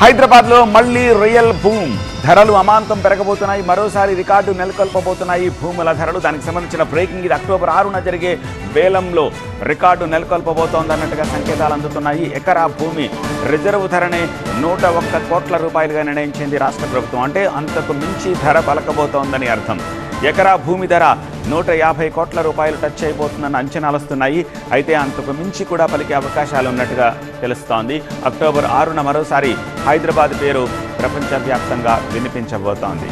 హైదరాబాద్లో మళ్ళీ real boom. ధరలు అమాంతం పెరగబోతున్నాయి. మరోసారి రికార్డు నెలకొల్పబోతున్నాయి భూముల ధరలు. దానికి సంబంధించిన బ్రేకింగ్ ఇది అక్టోబర్ ఆరున జరిగే వేలంలో రికార్డు నెలకొల్పబోతోంది అన్నట్టుగా సంకేతాలు అందుతున్నాయి. ఎకరా భూమి రిజర్వ్ ధరనే నూట ఒక్క కోట్ల రూపాయలుగా నిర్ణయించింది రాష్ట్ర ప్రభుత్వం. అంటే అంతకు మించి ధర పలకబోతోందని అర్థం. ఎకరా భూమి ధర నూట యాభై కోట్ల రూపాయలు టచ్ అయిపోతుందన్న అంచనాలు వస్తున్నాయి. అయితే అంతకు మించి కూడా పలికే అవకాశాలు ఉన్నట్టుగా తెలుస్తోంది. అక్టోబర్ ఆరున మరోసారి హైదరాబాద్ పేరు ప్రపంచవ్యాప్తంగా వినిపించబోతోంది.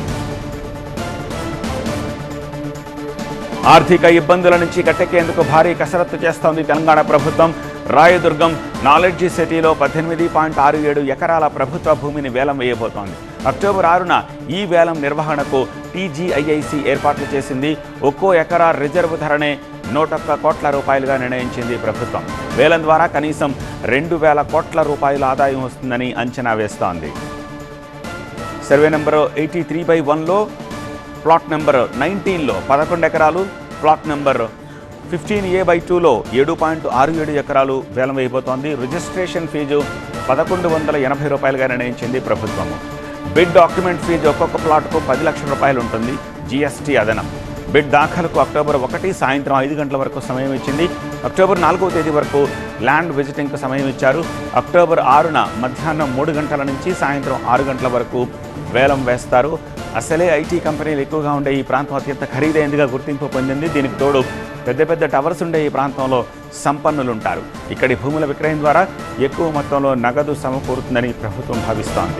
ఆర్థిక ఇబ్బందుల నుంచి గట్టెక్కేందుకు భారీ కసరత్తు చేస్తోంది తెలంగాణ ప్రభుత్వం. రాయదుర్గం నాలెడ్జీ సిటీలో పద్దెనిమిది పాయింట్ ఆరు ఏడు ఎకరాల ప్రభుత్వ భూమిని వేలం వేయబోతోంది. అక్టోబర్ ఆరున ఈ వేలం నిర్వహణకు టీజీఐఐసి ఏర్పాట్లు చేసింది. ఒక్కో ఎకరా రిజర్వ్ ధరనే నూటొక్క కోట్ల రూపాయలుగా నిర్ణయించింది ప్రభుత్వం. వేలం ద్వారా కనీసం రెండు వేల కోట్ల రూపాయల ఆదాయం వస్తుందని అంచనా వేస్తోంది. Survey number eighty three by వన్లో ప్లాట్ నెంబర్ నైన్టీన్లో పదకొండు ఎకరాలు plot number fifteen A by టూలో ఏడు పాయింట్ ఆరు ఏడు ఎకరాలు వేలం వేయబోతోంది. రిజిస్ట్రేషన్ ఫీజు పదకొండు వందల ఎనభై రూపాయలుగా నిర్ణయించింది ప్రభుత్వము. బిడ్ డాక్యుమెంట్ ఫీజు ఒక్కొక్క ప్లాట్కు పది లక్షల రూపాయలు ఉంటుంది. జీఎస్టీ అదనం. బిడ్ దాఖలకు అక్టోబర్ ఒకటి సాయంత్రం ఐదు గంటల వరకు సమయం ఇచ్చింది. అక్టోబర్ నాలుగవ తేదీ వరకు ల్యాండ్ విజిటింగ్కు సమయం ఇచ్చారు. అక్టోబర్ ఆరున మధ్యాహ్నం మూడు గంటల నుంచి సాయంత్రం ఆరు గంటల వరకు వేలం వేస్తారు. అసలే ఐటీ కంపెనీలు ఎక్కువగా ఉండే ఈ ప్రాంతం అత్యంత ఖరీదైనదిగా గుర్తింపు పొందింది. దీనికి తోడు పెద్ద పెద్ద టవర్స్ ఉండే ఈ ప్రాంతంలో సంపన్నులుంటారు. ఇక్కడి భూముల విక్రయం ద్వారా ఎక్కువ మొత్తంలో నగదు సమకూరుతుందని ప్రభుత్వం భావిస్తోంది.